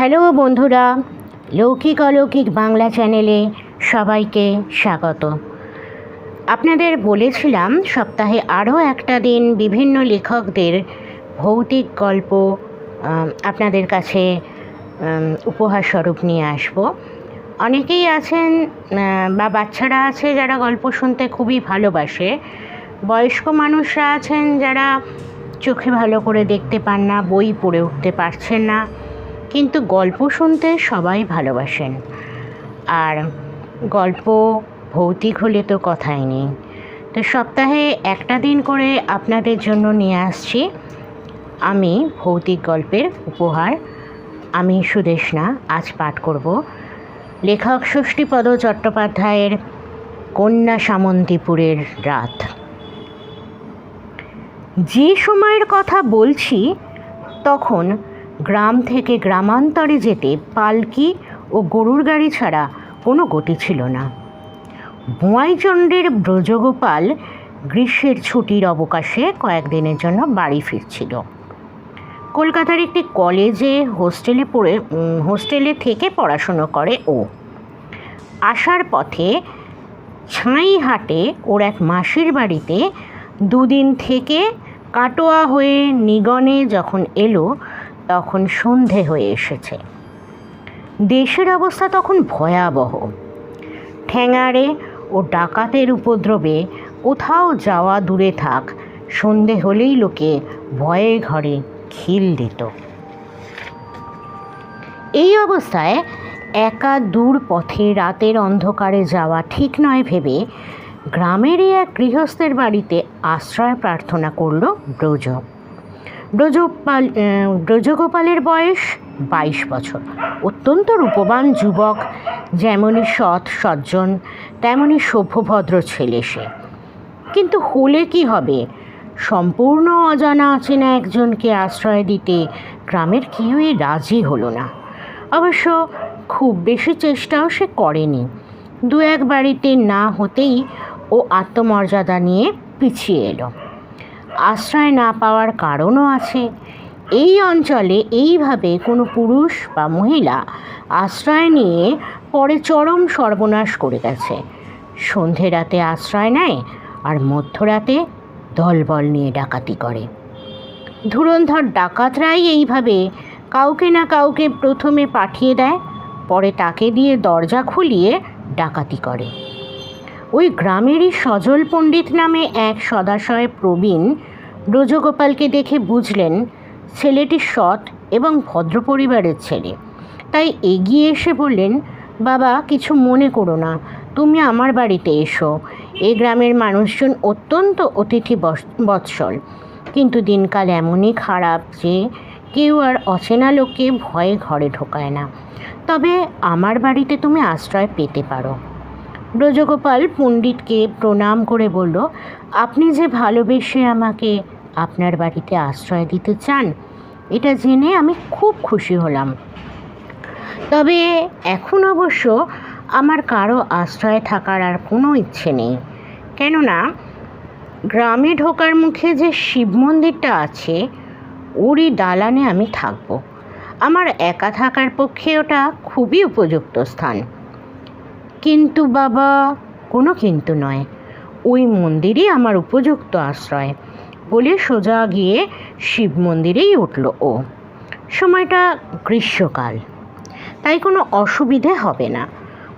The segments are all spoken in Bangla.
হ্যালো বন্ধুরা, লৌকিক অলৌকিক বাংলা চ্যানেলে সবাইকে স্বাগত। আপনাদের বলেছিলাম, সপ্তাহে আরও একটা দিন বিভিন্ন লেখকদের ভৌতিক গল্প আপনাদের কাছে উপহার স্বরূপ নিয়ে আসব। অনেকেই আছেন বা বাচ্চারা আছে যারা গল্প শুনতে খুবই ভালোবাসে। বয়স্ক মানুষরা আছেন যারা চোখে ভালো করে দেখতে পান না, বই পড়ে উঠতে পারছেন না। কিন্তু গল্প শুনতে সবাই ভালোবাসেন। আর গল্প ভৌতিক হলে তো কথাই নেই। তো সপ্তাহে একটা দিন করে আপনাদের জন্য নিয়ে আসছি। আমি ভৌতিক গল্পের উপহার। আমি সুদেশনা আজ পাঠ করব। লেখক ষষ্ঠীপদ চট্টোপাধ্যায়ের কন্যা সামন্তীপুরের রাত। যে সময়ের কথা বলছি, তখন গ্রাম থেকে গ্রামান্তরে যেতে পালকি ও গরুর গাড়ি ছাড়া কোনো গতি ছিল না। বোয়াইচন্দ্রের ব্রজগোপাল গ্রীষ্মের ছুটির অবকাশে কয়েকদিনের জন্য বাড়ি ফিরছিল। কলকাতার একটি কলেজে হোস্টেলে পড়ে হোস্টেলে থেকে পড়াশুনো করে ও। আসার পথে ছাইহাটে ওর এক মাসির বাড়িতে দুদিন থেকে কাটোয়া হয়ে নিগনে যখন এলো তখন সন্ধে হয়ে এসেছে। দেশের অবস্থা তখন ভয়াবহ। ঠ্যাঙাড়ে ও ডাকাতের উপদ্রবে কোথাও যাওয়া দূরে থাক, সন্ধে হলেই লোকে ভয়ে ঘরে খিল দিত। এই অবস্থায় একা দূর পথে রাতের অন্ধকারে যাওয়া ঠিক নয় ভেবে গ্রামেরই এক গৃহস্থের বাড়িতে আশ্রয় প্রার্থনা করল ব্রজ। ব্রজপাল ব্রজগোপালের বয়স বাইশ বছর। অত্যন্ত রূপবান যুবক, যেমনই সৎ সজ্জন, তেমনই সভ্যভদ্র ছেলে সে। কিন্তু হলে কি হবে? সম্পূর্ণ অজানা অচেনা একজনকে আশ্রয় দিতে গ্রামের কেউই রাজি হলো না। অবশ্য খুব বেশি চেষ্টাও সে করেনি। দু এক বাড়িতে না হতেই ও আত্মমর্যাদা নিয়ে পিছিয়ে এলো। আশ্রয় না পাওয়ার কারণও আছে। এই অঞ্চলে এইভাবে কোনো পুরুষ বা মহিলা আশ্রয় নিয়ে পরে চরম সর্বনাশ করে গেছে। সন্ধে রাতে আশ্রয় নেয় আর মধ্যরাতে দলবল নিয়ে ডাকাতি করে। ধুরন্ধর ডাকাতরাই এইভাবে কাউকে না কাউকে প্রথমে পাঠিয়ে দেয়, পরে তাকে দিয়ে দরজা খুলিয়ে ডাকাতি করে। ওই গ্রামেরই সজল পণ্ডিত নামে এক সদাশয় প্রবীণ ব্রজগোপালকে দেখে বুঝলেন ছেলেটি সৎ এবং ভদ্র পরিবারের ছেলে। তাই এগিয়ে এসে বললেন, বাবা, কিছু মনে করো না, তুমি আমার বাড়িতে এসো। এই গ্রামের মানুষজন অত্যন্ত অতিথি বৎসল। কিন্তু দিনকাল এমনই খারাপ যে কেউ আর অচেনা লোককে ভয়ে ঘরে ঢোকায় না। তবে আমার বাড়িতে তুমি আশ্রয় পেতে পারো। ব্রজগোপাল পণ্ডিতকে প্রণাম করে বলল, আপনি যে ভালোবেসে আমাকে আপনার বাড়িতে আশ্রয় দিতে চান, এটা জেনে আমি খুব খুশি হলাম। তবে এখন অবশ্য আমার কারও আশ্রয় থাকার আর কোনো ইচ্ছে নেই। কেননা, গ্রামে ঢোকার মুখে যে শিব মন্দিরটা আছে, ওরই দালানে আমি থাকব। আমার একা থাকার পক্ষে ওটা খুবই উপযুক্ত স্থান। কিন্তু বাবা, কোনো কিন্তু নয়। ওই মন্দিরই আমার উপযুক্ত আশ্রয়। বলে সোজা গিয়ে শিব মন্দিরেই উঠল ও। সময়টা গ্রীষ্মকাল। তাই কোনো অসুবিধে হবে না।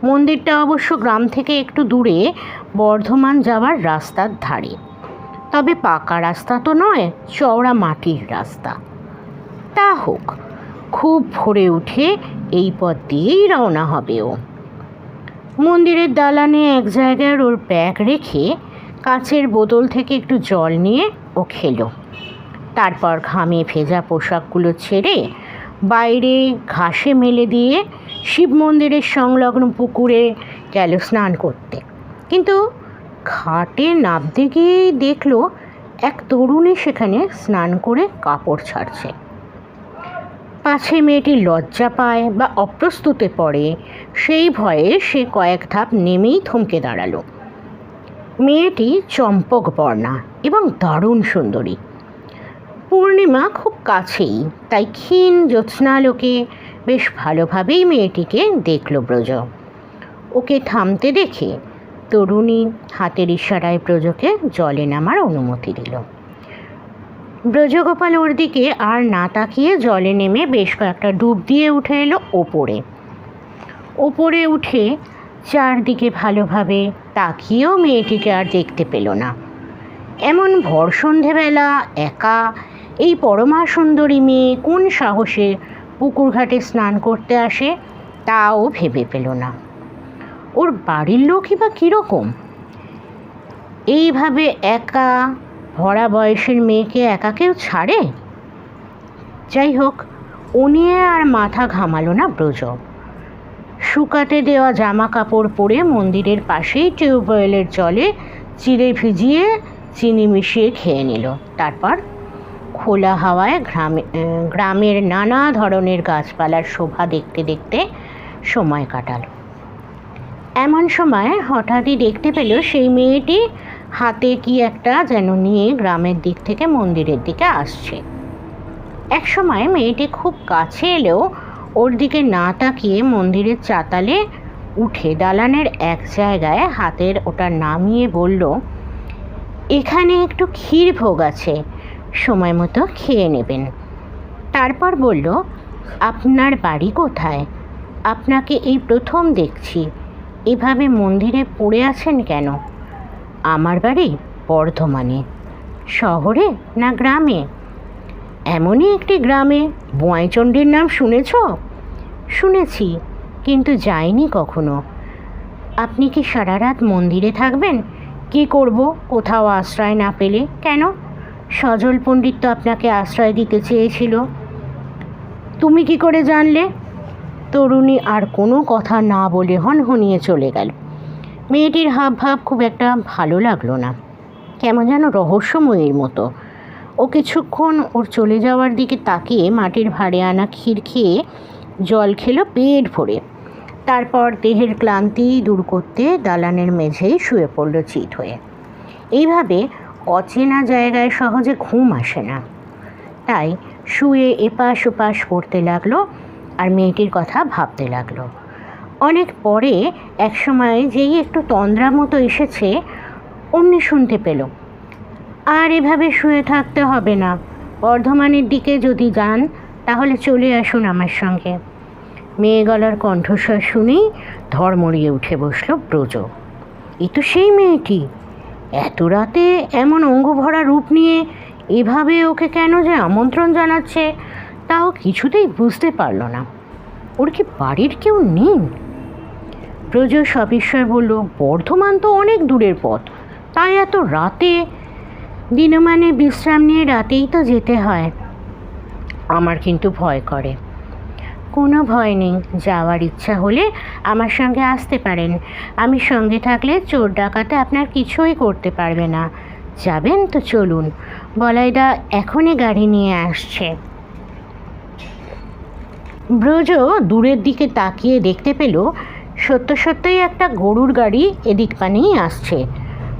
মন্দিরটা অবশ্য গ্রাম থেকে একটু দূরে, বর্ধমান যাওয়ার রাস্তার ধারে। তবে পাকা রাস্তা তো নয়, চওড়া মাটির রাস্তা। তা হোক, খুব ভোরে উঠে এই পথ দিয়েই রওনা হবে ও। মন্দিরের দালানে এক জায়গায় ওর ব্যাগ রেখে কাচের বোতল থেকে একটু জল নিয়ে ও খেলো। তারপর ঘামে ভেজা পোশাকগুলো ছেড়ে বাইরে ঘাসে মেলে দিয়ে শিব মন্দিরের সংলগ্ন পুকুরে গেল স্নান করতে। কিন্তু ঘাটে নামতে গিয়েই দেখল এক তরুণী সেখানে স্নান করে কাপড় ছাড়ছে। পাছে মেয়েটি লজ্জা পায় বা অপ্রস্তুতে পড়ে, সেই ভয়ে সে কয়েক ধাপ নেমেই থমকে দাঁড়াল। মেয়েটি চম্পক বর্ণা এবং দারুণ সুন্দরী। পূর্ণিমা খুব কাছেই, তাই ক্ষীণ জ্যোৎস্নালোকে বেশ ভালোভাবেই মেয়েটিকে দেখল ব্রজ। ওকে থামতে দেখে তরুণী হাতের ইশারায় ব্রজকে জলে নামার অনুমতি দিল। ব্রজগোপাল ওর দিকে আর না তাকিয়ে জলে নেমে বেশ কয়েকটা ডুব দিয়ে উঠে এলো ওপরে। ওপরে উঠে চারদিকে ভালোভাবে তাকিয়েও মেয়েটিকে আর দেখতে পেল না। এমন ভর সন্ধেবেলা, একা, এই পরমা সুন্দরী মেয়ে কোন সাহসে পুকুর ঘাটে স্নান করতে আসে তাও ভেবে পেল না। ওর বাড়ির লোকই বা কীরকম? এইভাবে একা ভরা বয়সের মেয়েকে একা কেউ ছাড়ে? যাই হোক ও নিয়ে আর মাথা ঘামালো না ব্রজ। শুকাতে দেওয়া জামা কাপড় পরে মন্দিরের পাশেই টিউবওয়েলের জলে চিড়ে ভিজিয়ে চিনি মিশিয়ে খেয়ে নিল। তারপর খোলা হাওয়ায় গ্রামে গ্রামের নানা ধরনের গাছপালার শোভা দেখতে দেখতে সময় কাটালো। এমন সময় হঠাৎই দেখতে পেল সেই মেয়েটি হাতে কি একটা যেন নিয়ে গ্রামের দিক থেকে মন্দিরের দিকে আসছে। এক সময় মেয়েটি খুব কাছে এলেও ওর দিকে না তাকিয়ে মন্দিরের চাতালে উঠে দালানের এক জায়গায় হাতের ওটা নামিয়ে বলল, এখানে একটু ক্ষীর ভোগ আছে, সময় মতো খেয়ে নেবেন। তারপর বলল, আপনার বাড়ি কোথায়? আপনাকে এই প্রথম দেখছি। এভাবে মন্দিরে পড়ে আছেন কেন? আমার বাড়ি বর্ধমানে। শহরে না গ্রামে? এমনই একটি গ্রামে। বোয়াইচণ্ডীর নাম শুনেছ? শুনেছি, কিন্তু যাইনি কখনো। আপনি কি সারা রাত মন্দিরে থাকবেন? কি করব? কোথাও আশ্রয় না পেলে কেন? সজল পণ্ডিত তো আপনাকে আশ্রয় দিতে চেয়েছিল। তুমি কি করে জানলে? তরুণী আর কোনো কথা না বলে হনহনিয়ে চলে গেল। মেয়েটির হাব ভাব খুব একটা ভালো লাগল না। কেমন যেন রহস্যময়ীর মতো। ও কিছুক্ষণ ওর চলে যাওয়ার দিকে তাকিয়ে মাটির ভাড়ে আনা ক্ষীর খেয়ে জল খেলো পেট ভরে। তারপর দেহের ক্লান্তি দূর করতে দালানের মেঝেই শুয়ে পড়ল চিত হয়ে। এইভাবে অচেনা জায়গায় সহজে ঘুম আসে না। তাই শুয়ে এপাশ ওপাশ করতে লাগল আর মেয়েটির কথা ভাবতে লাগল। অনেক পরে একসময় যেই একটু তন্দ্রা মতো এসেছে, অমনি শুনতে পেল। আর এভাবে শুয়ে থাকতে হবে না। বর্ধমানের দিকে যদি যান, তাহলে চলে আসুন আমার সঙ্গে। মেয়ে গলার কণ্ঠস্বর শুনেই ধর্মড়িয়ে উঠে বসল ব্রজ। এ তো সেই মেয়েটি। এত রাতে এমন অঙ্গভরা রূপ নিয়ে এভাবে ওকে কেন যে আমন্ত্রণ জানাচ্ছে, তাও কিছুতেই বুঝতে পারল না। ওর কি বাড়ির কেউ নেই? ব্রজ সবিস্ময় বলল, বর্ধমান তো অনেক দূরের পথ। তাই এত রাতে দিনমানে বিশ্রাম নিয়ে রাতেই তো যেতে হয়। আমার কিন্তু ভয় করে। কোনো ভয় নেই। যাওয়ার ইচ্ছা হলে আমার সঙ্গে আসতে পারেন। আমি সঙ্গে থাকলে চোর ডাকাতে আপনার কিছুই করতে পারবে না। যাবেন তো চলুন। বলাইদা এখনই গাড়ি নিয়ে আসছে। ব্রজ দূরের দিকে তাকিয়ে দেখতে পেল সত্য সত্যই একটা গরুর গাড়ি এদিক পানেই আসছে।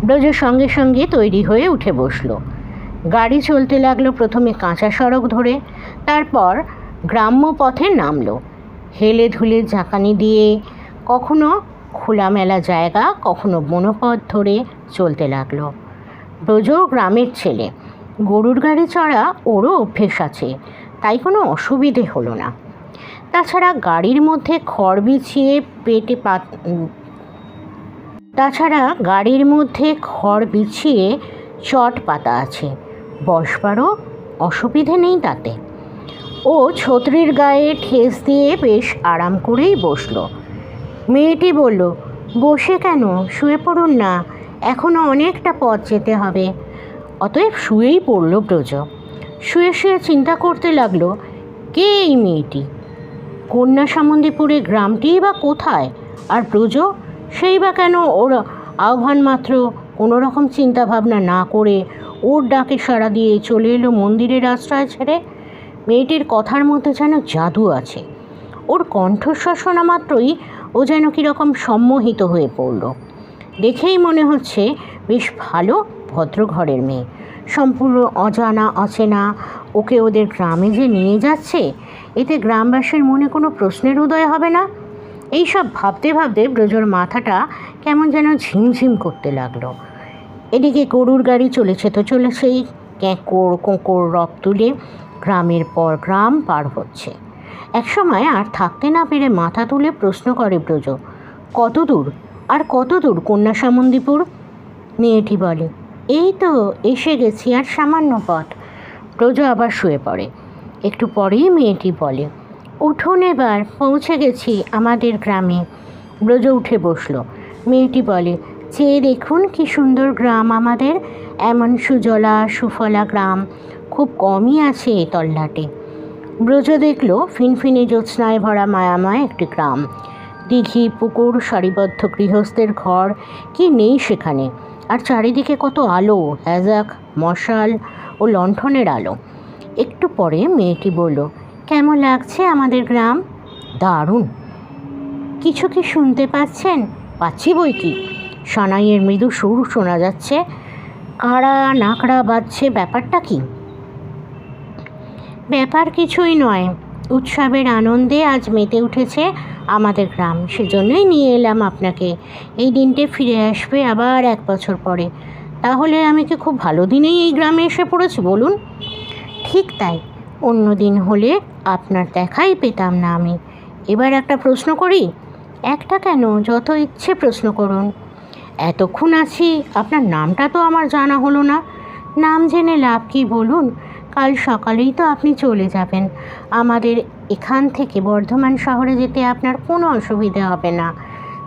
ব্রজ সঙ্গে সঙ্গে তৈরি হয়ে উঠে বসল। গাড়ি চলতে লাগল প্রথমে কাঁচা সড়ক ধরে, তারপর গ্রাম্য পথে নামলো। হেলে ধুলে ঝাঁকানি দিয়ে কখনো খোলামেলা জায়গা, কখনো বনপথ ধরে চলতে লাগল। ব্রজ গ্রামের ছেলে, গরুর গাড়ি চড়া ওরও অভ্যেস আছে, তাই কোনো অসুবিধে হলো না। তাছাড়া গাড়ির মধ্যে খড় বিছিয়ে পেটে পাত তাছাড়া গাড়ির মধ্যে খড় বিছিয়ে চট পাতা আছে। বসবারও অসুবিধে নেই তাতে। ও ছত্রির গায়ে ঠেস দিয়ে বেশ আরাম করেই বসল। মেয়েটি বলল, বসে কেন? শুয়ে পড়ুন না। এখনও অনেকটা পথ যেতে হবে। অতএব শুয়েই পড়ল ব্রজ। শুয়ে শুয়ে চিন্তা করতে লাগল, কে এই মেয়েটি? কন্যা সামন্দিপুরে গ্রামটিই বা কোথায়? আর ব্রজ সেই বা কেন ওর আহ্বান মাত্র কোনো রকম চিন্তা ভাবনা না করে ওর ডাকে সাড়া দিয়ে চলে এলো মন্দিরের আশ্রয় ছেড়ে? মেয়েটির কথার মধ্যে যেন জাদু আছে। ওর কণ্ঠস্বর শোনা মাত্রই ও যেন কীরকম সম্মোহিত হয়ে পড়ল। দেখেই মনে হচ্ছে বেশ ভালো ভদ্র ঘরের মেয়ে। সম্পূর্ণ অজানা, অচেনা, ওকে ওদের গ্রামে যে নিয়ে যাচ্ছে, এতে গ্রামবাসীর মনে কোনো প্রশ্নের উদয় হবে না? এইসব ভাবতে ভাবতে ব্রজর মাথাটা কেমন যেন ঝিমঝিম করতে লাগল। এদিকে গরুর গাড়ি চলেছে তো চলেছেই, ক্যাঁকড়, কোঁকড় রব তুলে গ্রামের পর গ্রাম পার হচ্ছে। একসময় আর থাকতে না পেরে মাথা তুলে প্রশ্ন করে ব্রজ কত দূর আর কত দূর কন্যাসামন্দিপুর মেয়েটি বলে এই তো এসে গেছি আর সামান্য পথ। ব্রজ আবার শুয়ে পড়ে। একটু পরেই মেয়েটি বলে, উঠুন এবার, পৌঁছে গেছি আমাদের গ্রামে। ব্রজ উঠে বসল। মেয়েটি বলে, চেয়ে দেখুন কি সুন্দর গ্রাম আমাদের। এমন সুজলা, সুফলা গ্রাম। খুব কমই আছে এ তল্লাটে। ব্রজ দেখল ফিনফিনে জ্যোৎস্নায় ভরা মায়াময় একটি গ্রাম। দিঘি, পুকুর, সারিবদ্ধ গৃহস্থের ঘর, কি নেই সেখানে? আর চারিদিকে কত আলো, হ্যাজাক, মশাল ও লণ্ঠনের আলো। একটু পরে মেয়েটি বলল, কেমন লাগছে আমাদের গ্রাম? দারুণ। কিছু কি শুনতে পাচ্ছেন? পাচ্ছি বই কি? সানাইয়ের মৃদু সুর শোনা যাচ্ছে। কাড়া নাকড়া বাজছে ব্যাপারটা কি? ব্যাপার কিছুই নয়। উৎসবের আনন্দে আজ মেতে উঠেছে আমাদের গ্রাম। সেজন্যই নিয়ে এলাম আপনাকে। এই দিনটে ফিরে আসবে আবার এক বছর পরে। তাহলে আমি কি খুব ভালো দিনেই এই গ্রামে এসে পড়েছি বলুন? ঠিক তাই। অন্য দিন হলে আপনার দেখাই পেতাম না আমি। এবার একটা প্রশ্ন করি? একটা কেন? যত ইচ্ছে প্রশ্ন করুন। এতক্ষণ আছি, আপনার নামটা তো আমার জানা হলো না। নাম জেনে লাভ কি বলুন? কাল সকালেই তো আপনি চলে যাবেন। আমাদের এখান থেকে বর্ধমান শহরে যেতে আপনার কোনো অসুবিধে হবে না।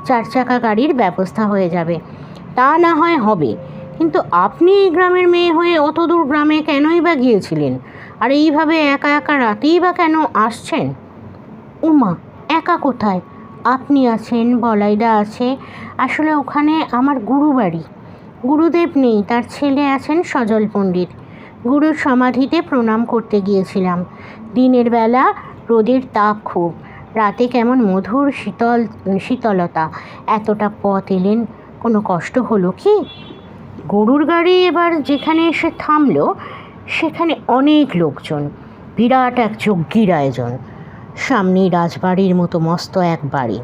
চার চাকা গাড়ির ব্যবস্থা হয়ে যাবে। তা না হয় হবে। কিন্তু আপনি এই গ্রামের মেয়ে হয়ে অত দূর গ্রামে কেনই বা গিয়েছিলেন? আর এইভাবে একা একা রাতেই বা কেন আসছেন? উমা, একা কোথায়? আপনি আছেন, বলাইদা আছে। আসলে ওখানে আমার গুরু বাড়ি গুরুদেব নেই, তার ছেলে আছেন সজল পণ্ডিত। গুরুর সমাধিতে প্রণাম করতে গিয়েছিলাম। দিনের বেলা রোদের তাপ খুব। রাতে কেমন মধুর শীতল, শীতলতা। এতটা পথ এলেন, কোনো কষ্ট হলো কি? গরুর গাড়ি এবার যেখানে এসে থামলো, সেখানে অনেক লোকজন। বিরাট এক যজ্ঞির আয়োজন। সামনেই রাজবাড়ির মতো মস্ত এক বাড়ি।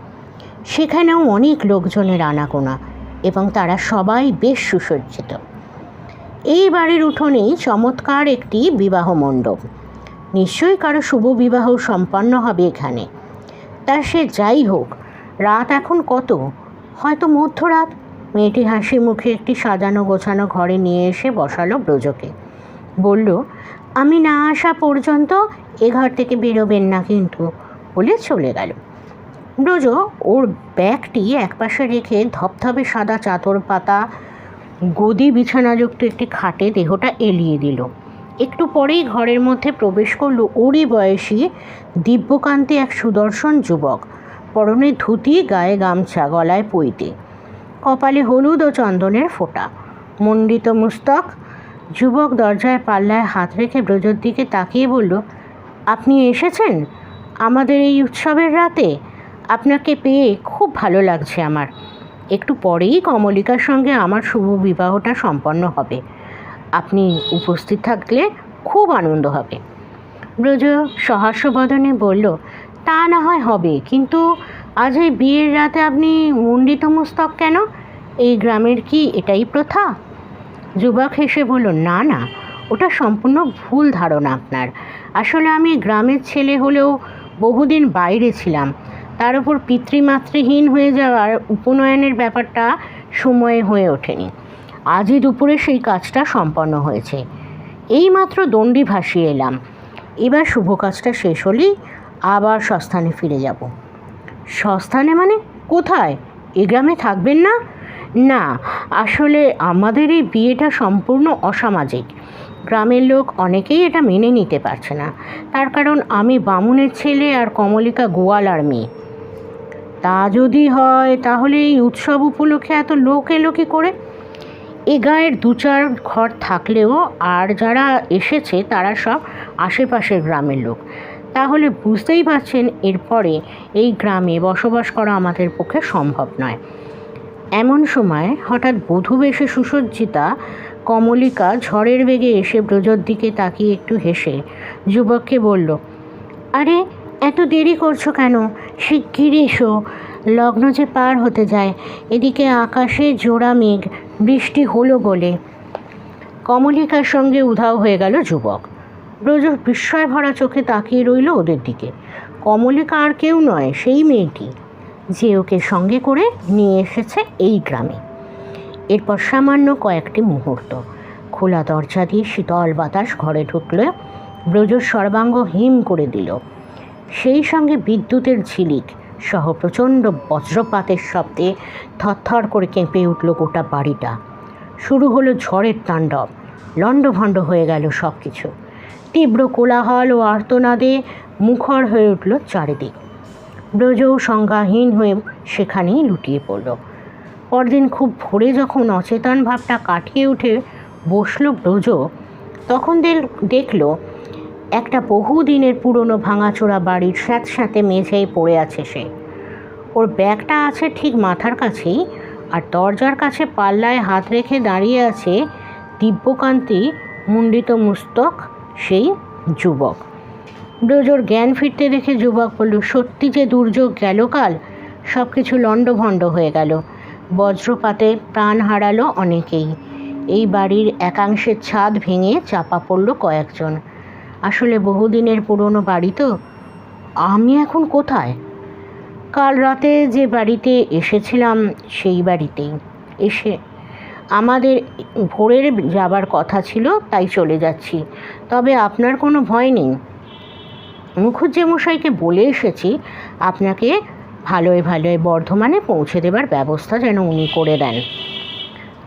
সেখানেও অনেক লোকজনের আনাগোনা এবং তারা সবাই বেশ সুসজ্জিত। এই বাড়ির উঠোনেই চমৎকার একটি বিবাহ মণ্ডপ। নিশ্চয়ই কারও শুভ বিবাহ সম্পন্ন হবে এখানে। তা সে যাই হোক, রাত এখন কত? হয়তো মধ্যরাত। মেয়েটি হাসি মুখে একটি সাজানো গোছানো ঘরে নিয়ে এসে বসালো ব্রজকে। বলল, আমি না আসা পর্যন্ত এ ঘর থেকে বেরোবেন না কিন্তু। বলে চলে গেল। ব্রজ ওর ব্যাগটি একপাশে রেখে ধপধপে সাদা চাদর পাতা গদি বিছানাযুক্ত একটি খাটে দেহটা এলিয়ে দিল। একটু পরেই ঘরের মধ্যে প্রবেশ করল ওরই বয়সী, দিব্যকান্তি এক সুদর্শন যুবক, পরনে ধুতি, গায়ে গামছা, গলায় পইতে কপালে হলুদ ও চন্দনের ফোঁটা। মণ্ডিত মুস্তক। যুবক দরজায় পাল্লায় হাত রেখে ব্রজর দিকে তাকিয়ে বলল, আপনি এসেছেন? আমাদের এই উৎসবের রাতে? আপনাকে পেয়ে খুব ভালো লাগছে আমার। একটু পরেই কমলিকার সঙ্গে আমার শুভ বিবাহটা সম্পন্ন হবে। আপনি উপস্থিত থাকলে খুব আনন্দ হবে। ব্রজ সহাস্যবদনে বলল, তা না হয় হবে, কিন্তু আজ এই বিয়ের রাতে আপনি মণ্ডিত মস্তক কেন? এই গ্রামের কি এটাই প্রথা? যুবক হেসে বলল, না না, ওটা সম্পূর্ণ ভুল ধারণা আপনার। আসলে আমি গ্রামের ছেলে হলেও বহুদিন বাইরে ছিলাম। তার উপর পিতৃমাতৃহীন হয়ে যাওয়ার উপনয়নের ব্যাপারটা সময়ে হয়ে ওঠেনি। আজই দুপুরে সেই কাজটা সম্পন্ন হয়েছে। এইমাত্র দণ্ডি ভাসিয়ে এলাম। এবার শুভ কাজটা শেষ হলেই আবার সস্থানে ফিরে যাব। সস্থানে মানে কোথায়? এ গ্রামে থাকবেন না? না, আসলে আমাদের এই বিয়েটা সম্পূর্ণ অসামাজিক। গ্রামের লোক অনেকেই এটা মেনে নিতে পারছে না। তার কারণ আমি বামুনের ছেলে আর কমলিকা গোয়ালার মেয়ে। তা যদি হয়, তাহলে এই উৎসব উপলক্ষে এত লোক এলো কী করে? এ গায়ের দু চার ঘর থাকলেও আর যারা এসেছে, তারা সব আশেপাশের গ্রামের লোক। তাহলে বুঝতেই পারছেন, এরপরে এই গ্রামে বসবাস করা আমাদের পক্ষে সম্ভব নয়। এমন সময় হঠাৎ বধূ বেশে সুসজ্জিতা, কমলিকা ঝড়ের বেগে এসে ব্রজর দিকে তাকিয়ে একটু হেসে যুবককে বলল, আরে, এত দেরি করছ কেন? শিগগির এসো। লগ্ন যে পার হতে যায়, এদিকে আকাশে জোড়া মেঘ, বৃষ্টি হলো বলে। কমলিকার সঙ্গে উধাও হয়ে গেল যুবক। ব্রজ বিস্ময় ভরা চোখে তাকিয়ে রইল ওদের দিকে। কমলিকা আর কেউ নয়, সেই মেয়েটি, যে ওকে সঙ্গে করে নিয়ে এসেছে এই গ্রামে। এরপর সামান্য কয়েকটি মুহূর্ত। খোলা দরজা দিয়ে শীতল বাতাস ঘরে ঢুকলে ব্রজর সর্বাঙ্গ হিম করে দিল। সেই সঙ্গে বিদ্যুতের ঝিলিক সহ প্রচণ্ড বজ্রপাতের শব্দে থরথর করে কেঁপে উঠল গোটা বাড়িটা। শুরু হলো ঝড়ের তাণ্ডব, লণ্ডভণ্ড হয়ে গেল সব কিছু তীব্র কোলাহল ও আর্তনাদে মুখর হয়ে উঠল চারিদিক। ব্রজও সংজ্ঞাহীন হয়ে সেখানেই লুটিয়ে পড়ল। পরদিন খুব ভোরে যখন অচেতন ভাবটা কাটিয়ে উঠে বসল ব্রজ, তখন দেখল একটা বহুদিনের পুরনো ভাঙাচোরা বাড়ির স্যাঁতস্যাঁতে মেঝেই পড়ে আছে সে। ওর ব্যাগটা আছে ঠিক মাথার কাছেই, আর দরজার কাছে পাল্লায় হাত রেখে দাঁড়িয়ে আছে দিব্যকান্তি, মুণ্ডিত মুস্তক, সেই যুবক। ব্রজর জ্ঞান ফিরতে দেখে যুবক বলল, সত্যি যে দুর্যোগ গেল কাল? সব কিছু লণ্ডভণ্ড হয়ে গেল। বজ্রপাতে প্রাণ হারালো অনেকেই। এই বাড়ির একাংশের ছাদ ভেঙে চাপা পড়ল কয়েকজন। আসলে বহুদিনের পুরনো বাড়ি তো। আমি এখন কোথায়? কাল রাতে যে বাড়িতে এসেছিলাম, সেই বাড়িতেই। এসে আমাদের ভোরের যাবার কথা ছিল, তাই চলে যাচ্ছি। তবে আপনার কোনো ভয় নেই। মুখুজ্জে মশাইকে বলে এসেছি, আপনাকে ভালোই ভালোই বর্ধমানে পৌঁছে দেবার ব্যবস্থা যেন উনি করে দেন।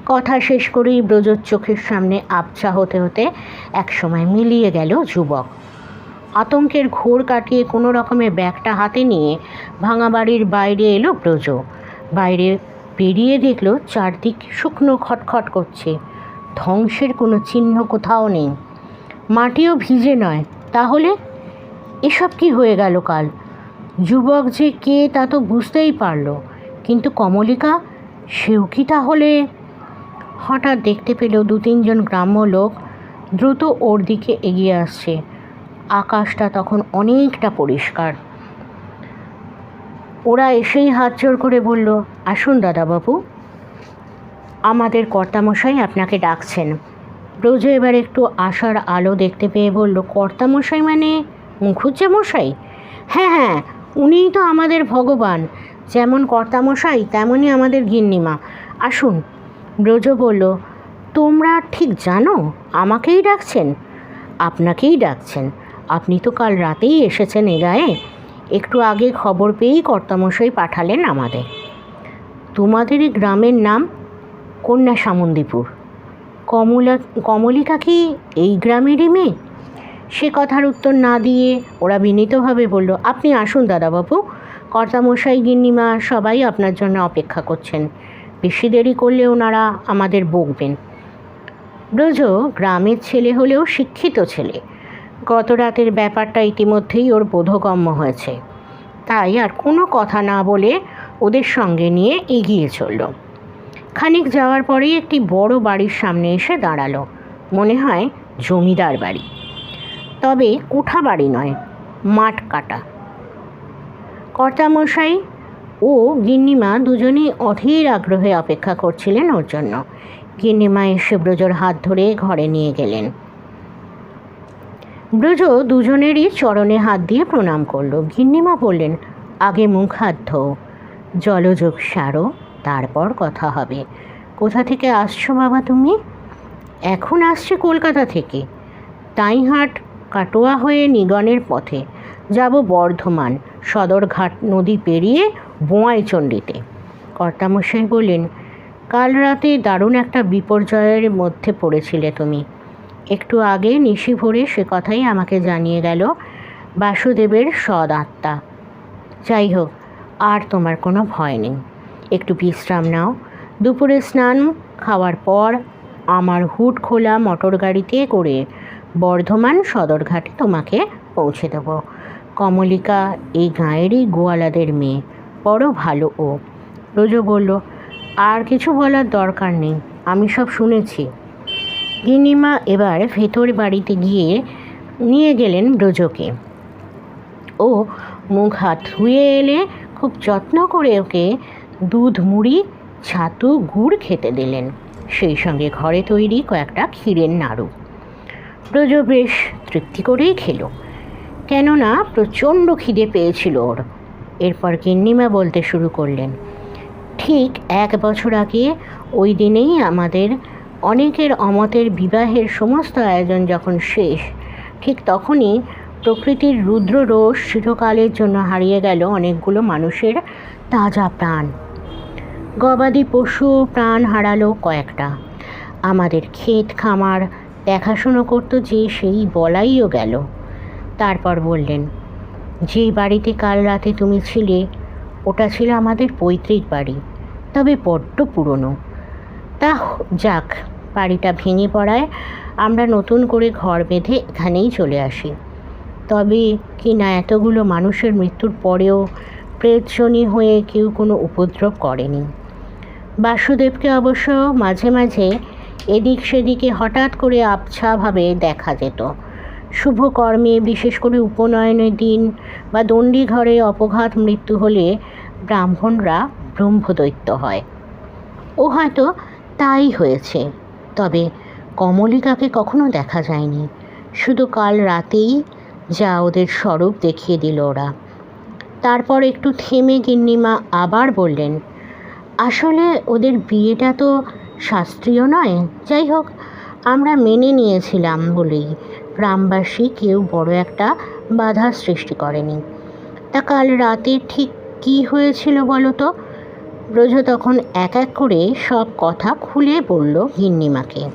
কথা শেষ করেই ব্রজর চোখের সামনে আবছা হতে হতে একসময় মিলিয়ে গেল যুবক। আতঙ্কের ঘোর কাটিয়ে কোনো রকমে ব্যাগটা হাতে নিয়ে ভাঙা বাড়ির বাইরে এলো ব্রজ। বাইরে পেরিয়ে দেখল চারদিক শুকনো খটখট করছে। ধ্বংসের কোনো চিহ্ন কোথাও নেই। মাটিও ভিজে নয়। তাহলে এসব কি হয়ে গেল কাল? যুবক যে কে তা তো বুঝতেই পারল। কিন্তু কমলিকা, সেও কি তাহলে হঠাৎ দেখতে পেল দু তিনজন গ্রাম্য লোক দ্রুত ওর দিকে এগিয়ে আসছে। আকাশটা তখন অনেকটা পরিষ্কার। ওরা এসেই হাত জোর করে বলল, আসুন দাদাবাবু। আমাদের কর্তামশাই আপনাকে ডাকছেন। ব্রজ এবার একটু আশার আলো দেখতে পেয়ে বলল, কর্তামশাই মানে মুখুজ্জে মশাই হ্যাঁ হ্যাঁ উনিই তো আমাদের ভগবান। যেমন কর্তামশাই, তেমনই আমাদের গিন্নিমা। আসুন। ব্রজ বলল, তোমরা ঠিক জানো, আমাকেই ডাকছেন? আপনাকেই ডাকছেন। আপনি তো কাল রাতেই এসেছেন এ গায়ে একটু আগে খবর পেয়েই কর্তামশাই পাঠালেন আমাদের। তোমাদের গ্রামের নাম কন্যা সামন্দিপুর কমলা, কমলিকা কি এই গ্রামেরই মেয়ে? সে কথার উত্তর না দিয়ে ওরা বিনীতভাবে বলল, আপনি আসুন দাদাবাবু। কর্তামশাই, গিন্নিমা সবাই আপনার জন্য অপেক্ষা করছেন। বেশি দেরি করলে ওনারা আমাদের বকবেন। ব্রজ গ্রামের ছেলে হলেও শিক্ষিত ছেলে। গত রাতের ব্যাপারটা ইতিমধ্যেই ওর বোধগম্য হয়েছে। তাই আর কোনো কথা না বলে ওদের সঙ্গে নিয়ে এগিয়ে চলল। খানিক যাওয়ার পরেই একটি বড় বাড়ির সামনে এসে দাঁড়াল। মনে হয় জমিদার বাড়ি। তবে কোঠা বাড়ি নয়, মাঠ কাটা। কর্তামশাই ও গিন্নিমা দুজনেই অধীর আগ্রহে অপেক্ষা করছিলেন ওর জন্য। গিন্নিমা এসে ব্রজর হাত ধরে ঘরে নিয়ে গেলেন। ব্রজ দুজনেরই চরণে হাত দিয়ে প্রণাম করল। গিন্নিমা বললেন, আগে মুখ হাত ধো, জলযোগ সারো, তারপর কথা হবে। কোথা থেকে আসছো বাবা তুমি? এখন আসছে কলকাতা থেকে। তাইহাট কাটোয়া হয়ে নিগনের পথে। যাব বর্ধমান। সদরঘাট নদী পেরিয়ে বোঁয়াইচণ্ডীতে। কর্তামশাই বললেন, কাল রাতে দারুণ একটা বিপর্যয়ের মধ্যে পড়েছিলে তুমি। একটু আগে নিশি ভোরে সে কথাই আমাকে জানিয়ে গেল, বাসুদেবের সদ আত্মা যাই হোক, আর তোমার কোনো ভয় নেই। একটু বিশ্রাম নাও। দুপুরে স্নান খাওয়ার পর আমার হুট খোলা মোটর গাড়িতে করে বর্ধমান সদরঘাটে তোমাকে পৌঁছে দেব। কমলিকা এই গাঁয়েরই গোয়ালাদের মেয়ে। বড় ভালো ও। রোজো বলল, আর কিছু বলার দরকার নেই, আমি সব শুনেছি। গিন্নিমা এবার ভেতর বাড়িতে গিয়ে নিয়ে গেলেন ব্রজকে। ও মুখ হাত ধুয়ে এলে খুব যত্ন করে ওকে দুধ, মুড়ি, ছাতু, গুড় খেতে দিলেন। সেই সঙ্গে ঘরে তৈরি কয়েকটা ক্ষীরের নাড়ু। ব্রজ বেশ তৃপ্তি করেই খেলো, কেননা প্রচণ্ড খিদে পেয়েছিল ওর। এরপর গিন্নিমা বলতে শুরু করলেন, ঠিক এক বছর আগে ওই দিনেই আমাদের অনেকের অমতের বিবাহের সমস্ত আয়োজন যখন শেষ, ঠিক তখনই প্রকৃতির রুদ্র রোষ চিরকালের জন্য হারিয়ে গেল অনেকগুলো মানুষের তাজা প্রাণ। গবাদি পশু প্রাণ হারালো কয়েকটা। আমাদের ক্ষেত খামার দেখাশুনো করতো যে সেই বলাইও গেল। তারপর বললেন যেই বাড়িতে কাল রাতে তুমি ছিলে, ওটা ছিল আমাদের পৈতৃক বাড়ি, তবে বড্ড পুরনো। তা যাক, বাড়িটা ভেঙে পড়ায় আমরা নতুন করে ঘর বেঁধে এখানেই চলে আসি। তবে কি না এতগুলো মানুষের মৃত্যুর পরেও প্রেতশনি হয়ে কেউ কোনো উপদ্রব করেনি। বাসুদেবকে অবশ্য মাঝে মাঝে এদিক সেদিকে হঠাৎ করে আবছাভাবে দেখা যেত। শুভ কর্মে বিশেষ করে উপনয়নের দিন বা দণ্ডি ঘরে অপঘাত মৃত্যু হলে ব্রাহ্মণরা ব্রহ্মদৈত্য হয়। ও হয়তো তাই হয়েছে, তবে কমলিকাকে কখনো দেখা যায়নি। শুধু কাল রাতেই যা ওদের স্বরূপ দেখিয়ে দিল ওরা। তারপর একটু থেমে গিন্নিমা আবার বললেন, আসলে ওদের বিয়েটা তো শাস্ত্রীয় নয়। যাই হোক, আমরা মেনে নিয়েছিলাম বলেই গ্রামবাসী কেউ বড় একটা বাধা সৃষ্টি করেনি। তা কাল রাতে ঠিক কী হয়েছিল বলো তো? ব্রজ তখন এক এক করে সব কথা খুলে বলল গিন্নিমাকে।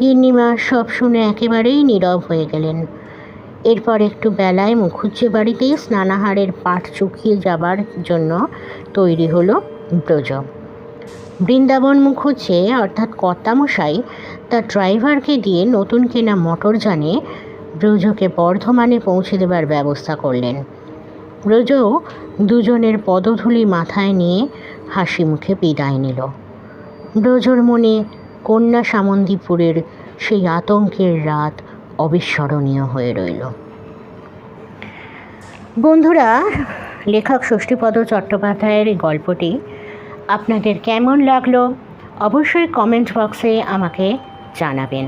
গিন্নিমা সব শুনে একেবারেই নীরব হয়ে গেলেন। এরপর একটু বেলায় মুখুজ্জে বাড়িতেই স্নানাহারের পাট চুকিয়ে যাবার জন্য তৈরি হলো ব্রজ। বৃন্দাবন মুখুজ্জে অর্থাৎ কর্তামশাই তার ড্রাইভারকে দিয়ে নতুন কেনা মোটর যানে ব্রজকে বর্ধমানে পৌঁছে দেবার ব্যবস্থা করলেন। ব্রজ দুজনের পদধূলি মাথায় নিয়ে হাসি মুখে বিদায় নিল। ব্রজর মনে কন্যা সামন্দিপুরের সেই আতঙ্কের রাত অবিস্মরণীয় হয়ে রইল। বন্ধুরা, লেখক ষষ্ঠীপদ চট্টোপাধ্যায়ের এই গল্পটি আপনাদের কেমন লাগল? অবশ্যই কমেন্ট বক্সে আমাকে জানাবেন।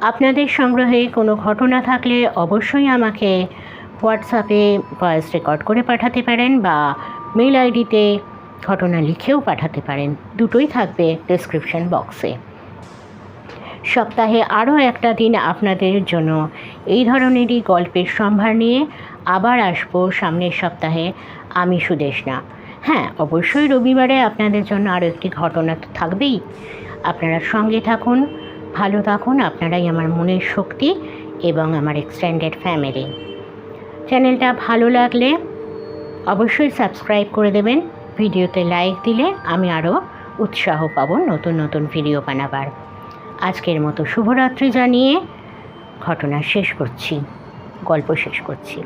আপনাদের সংগ্রহে কোনো ঘটনা থাকলে অবশ্যই আমাকে হোয়াটসঅ্যাপে ভয়েস রেকর্ড করে পাঠাতে পারেন বা মেল আইডিতে ঘটনা লিখেও পাঠাতে পারেন। দুটোই থাকবে ডেসক্রিপশন বক্সে সপ্তাহে আরও একটা দিন আপনাদের জন্য এই ধরনেরই গল্পের সম্ভার নিয়ে আবার আসব সামনের সপ্তাহে আমি সুদেশনা হ্যাঁ অবশ্যই রবিবারে আপনাদের জন্য আরও একটি ঘটনা তো থাকবেই। আপনারা সঙ্গে থাকুন ভালো থাকুন, আপনারাই আমার মনের শক্তি এবং আমার এক্সটেন্ডেড ফ্যামিলি চ্যানেলটা ভালো লাগলে অবশ্যই সাবস্ক্রাইব করে দেবেন, ভিডিওতে লাইক দিলে আমি আরও উৎসাহ পাবো নতুন নতুন ভিডিও বানাবার। আজকের মতো শুভরাত্রি জানিয়ে ঘটনা শেষ করছি, গল্প শেষ করছি।